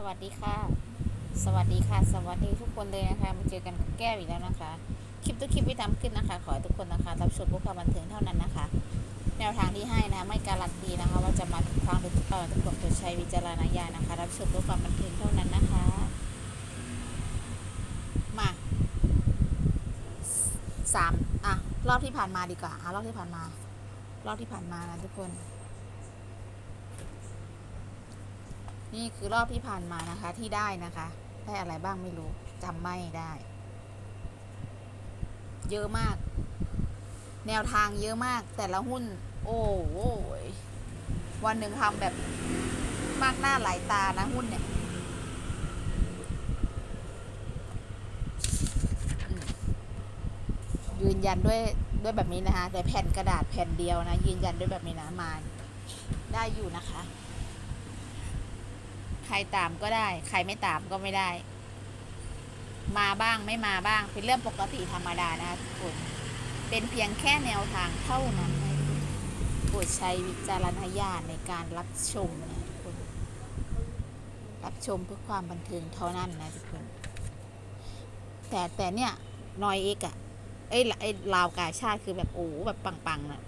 สวัสดีค่ะ สวัสดีค่ะ สวัสดีทุกคนเลยนะคะ มาเจอกันกับแก้วอีกแล้วนะคะ คลิปทุกคลิปที่ทำขึ้นนะคะ ขอให้ทุกคนนะคะ รับชมพื่อความบันเทิงเท่านั้นนะคะ แนวทางที่ให้นะ ไม่การันตีนะคะ ว่าจะมาถูกทางหรือถูกต้องทุกคนโปรดใช้วิจารณญาณนะคะ รับชมพื่อความบันเทิงเท่านั้นนะคะ มาสามอะ รอบที่ผ่านมาดีกว่าอะรอบที่ผ่านมา รอบที่ผ่านมานะทุกคน นี่คือรอบที่ผ่านมานะคะที่ได้นะคะ ได้อะไรบ้างไม่รู้จำไม่ได้ เยอะมาก แนวทางเยอะมากแต่ละหุ้น โอ้โหยวันหนึ่งทำแบบมากหน้าหลายตานะหุ้นเนี่ยยืนยันด้วยด้วยแบบนี้นะคะแต่แผ่นกระดาษแผ่นเดียวนะ ยืนยันด้วยแบบนี้นะมาได้อยู่นะคะ ใครตามก็ได้ ใครไม่ตามก็ไม่ได้ มาบ้างไม่มาบ้าง เป็นเรื่องปกติธรรมดานะคะทุกคนเป็นเพียงแค่แนวทางเท่านั้นนะโปรดใช้วิจารณญาณในการรับชมนะทุกคน รับชมเพื่อความบันเทิงเท่านั้นนะทุกคน แต่แต่เนี่ยนอยเอกอะเอ้ไอ้ลาวกาชาติคือแบบโอ้แบบปังๆนะ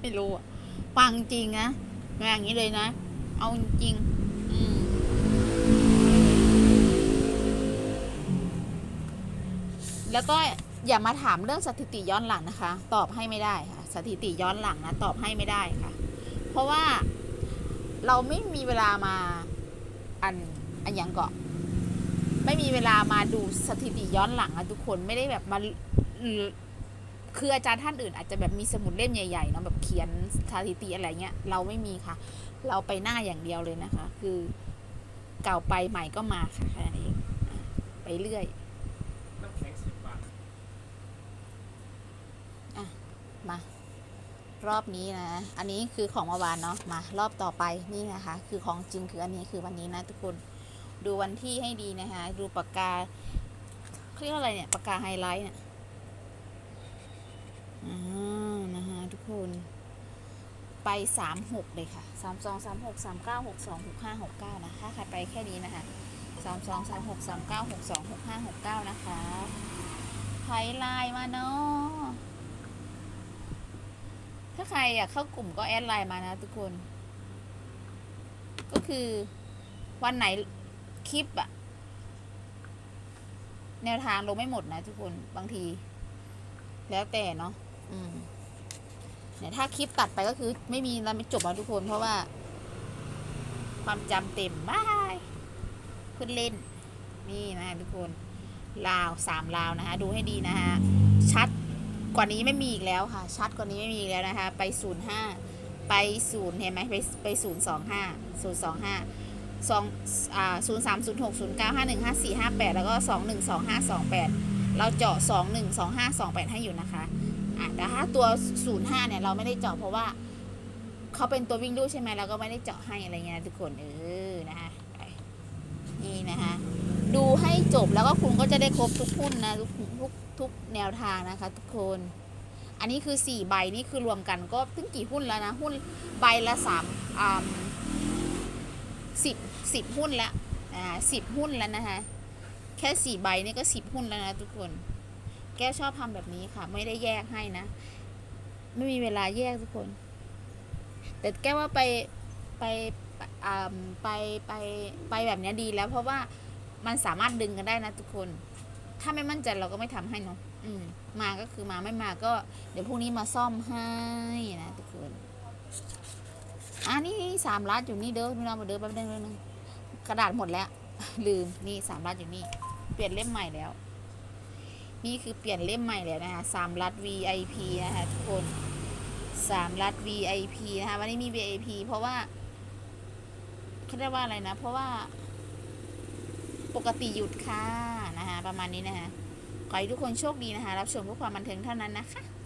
ไม่รู้อะปังจริงนะงานอย่างนี้เลยนะ เอาจริง แล้วก็อย่ามาถามเรื่องสถิติย้อนหลังนะคะ ตอบให้ไม่ได้ค่ะ สถิติย้อนหลังนะตอบให้ไม่ได้ค่ะ เพราะว่าเราไม่มีเวลามาอันอันยังเกาะ ไม่มีเวลามาดูสถิติย้อนหลังนะทุกคนไม่ได้แบบมาคืออาจารย์ท่านอื่น อาจจะแบบมีสมุดเล่มใหญ่ๆเนาะแบบเขียนสถิติอะไรเงี้ยเราไม่มีค่ะ เราไปหน้าอย่างเดียวเลยนะคะ คือเก่าไปใหม่ก็มาค่ะแค่นั้นเองไปเรื่อย น้ำแข็งสิบบาท มารอบนี้นะ อันนี้คือของเมื่อวานเนาะมารอบต่อไปนี่นะคะ คือของจริงคืออันนี้คือวันนี้นะทุกคนดูวันที่ให้ดีนะคะ ดูปากกาเรียกว่าอะไรเนี่ยปากกาไฮไลท์เนี่ยอ่านะคะทุกคนไปสามหกเลยค่ะสามสองสามหกสามเก้าหกสองหกห้าหกเก้านะคะใครไปแค่นี้นะคะสามสองสามหกสามเก้าหกสองหกห้าหกเก้านะคะไฮไลน์มาเนาะ ใครอยากเข้ากลุ่มก็แอดไลน์มานะทุกคน ก็คือวันไหนคลิปอะแนวทางลงไม่หมดนะทุกคนบางที แล้วแต่เนาะอืมเนี่ยถ้าคลิปตัดไปก็คือ ไม่มีแล้วไม่จบแล้วทุกคน เพราะว่า ความจำเต็มบายเพื่อนเล่น นี่นะทุกคนลาวสามลาวนะคะดูให้ดีนะฮะชัด กว่านี้ไม่มีอีกแล้วค่ะ ชัดกว่านี้ไม่มีอีกแล้วนะคะ ไปศูนย์ห้าไปศูนย์เห็นไหมไปไปศูนย์สองห้าศูนย์สองห้าสองอ่าศูนย์สามศูนย์หกศูนย์เก้าห้าหนึ่งห้าสี่ห้าแปดแล้วก็สองหนึ่งสองห้าสองแปดเราเจาะสองหนึ่งสองห้าสองแปดให้อยู่นะคะอะแต่ถ้าตัวศูนย์ห้าเนี่ย เราไม่ได้เจาะเพราะว่าเขาเป็นตัววิ่งด้วยใช่ไหมเราก็ไม่ได้เจาะให้อะไรเงี้ยทุกคนเออนะคะนี่นะคะ ดูให้จบแล้วก็คุณก็จะได้ครบทุกหุ้นนะทุกทุก ทุกแนวทางนะคะทุกคน อันนี้คือสี่ใบนี่คือรวมกันก็ถึงกี่หุ้นแล้วนะ หุ้นใบละสามสิบสิบหุ้นล้วอ่าสิบหุ้นแล้วนะคะแค่สี่ใบนี่ก็สิบหุ้นแล้วนะทุกคน แก้วชอบทำแบบนี้ค่ะ ไม่ได้แยกให้นะ ไม่มีเวลาแยกทุกคน แต่แก้วว่าไปไปไปไปไปแบบนี้ดีแล้วเพราะว่ามันสามารถดึงกันได้นะทุกคน ถ้าไม่มั่นใจเราก็ไม่ทำให้เนาะอืม มาก็คือมาไม่มาก็ เดี๋ยวพรุ่งนี้มาซ่อมให้นะทุกคนอ่านี่สามลัดอยู่นี่เด้อพี่น้องมาเด้อแป๊บนึงแป๊บนึงกระดาษหมดแล้ว ลืมนี่สามลัดอยู่นี่ เปลี่ยนเล่มใหม่แล้ว นี่คือเปลี่ยนเล่มใหม่แล้วนะคะสามลัด VIP นะคะทุกคนสามลัด VIP นะคะวันนี้มี VIP เพราะว่าเขาเรียกว่าอะไรนะ เพราะว่า ปกติหยุดค่ะนะคะประมาณนี้นะคะขอให้ทุกคนโชคดีนะคะ รับชมเพื่อความบันเทิงเท่านั้นนะคะ